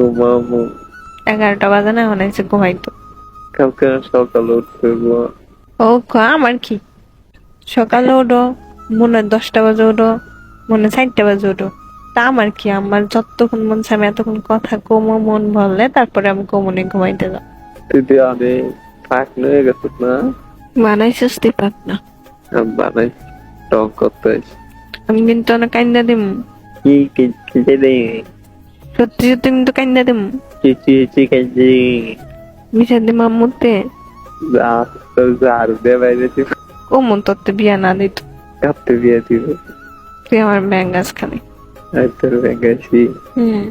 ঘুমাবো। এগারোটা বাজে না এখন এসে ঘুমাইতো কালকে সকালে উঠতে ও আমার কি? সকালে ওঠো মনে হয় দশটা বাজে ওঠো মনে চারটা বাজে ওঠো তা আমার কি আমার যতক্ষণ মন আমি এতক্ষণ কথা কমো মন ভরলে তারপরে আমি কমনে ঘুমাইতে যাও তুই অনেক ফাঁক হয়ে গেছে না? বানাইছিস তুই পাক না। আমি বানাই টক করতে আমি কিন্তু অনেক কান্দা দিম। কি কি খেতে দে সত্যি সত্যি কিন্তু কান্দা দিম আম্মুতে যা তোর যার দে বাইরে তুই কমন তোর বিয়া না দিত কাঁপতে বিয়ে দিব তুই আমার ব্যাঙ্গাস খালি তোর ব্যাঙ্গাছি হুম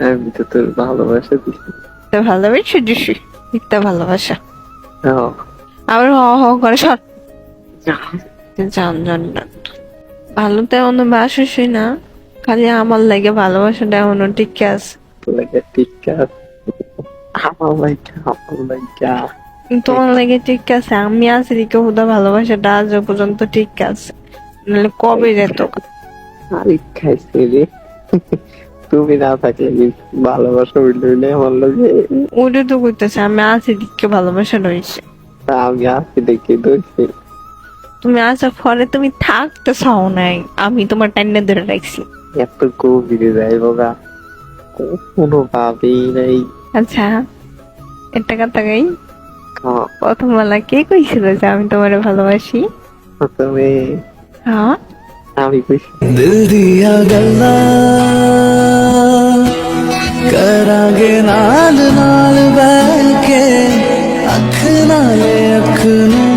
আমি তো তোর ভালোবাসা দিছি তা ভালোবাসি দিছি মিথ্যা ভালোবাসা। আবার হ হ করে সর জান জান ভালো তো এমন বাসুসই না খালি আমার লাগে ভালোবাসাটা এমন ঠিক আছে। লাগে ঠিক আছে। আমার আমার তোমার লাগে ঠিক আছে। আমি আছি দিকে হুদা ভালোবাসাটা আজ পর্যন্ত ঠিক আছে। নাহলে কবে যেত? আরে খাইছে রে। তুমি না থাকলে ভালোবাসা হইলে হইলে আমার লাগে? ওটা তো করতেছে আমি আছি দিকে ভালোবাসা রয়েছে আমি আসি দেখি দোষী তুমি আসার পরে তুমি থাকতে চাও নাই। আমি তোমার টাইনে ধরে রাখছি। এত গভীরে যাইব গা কোনোভাবেই নাই আচ্ছা একটা কথা গাই প্রথম বেলা কে। কইছিল যে আমি তোমারে ভালোবাসি? তুমি হ্যাঁ। আমি কইছি দিল দিয়া গল্লা করাগে ਨਾਲ ਨਾਲ ਬਹਿ ਕੇ ਅੱਖ ਨਾਲੇ ਅੱਖ ਨੂੰ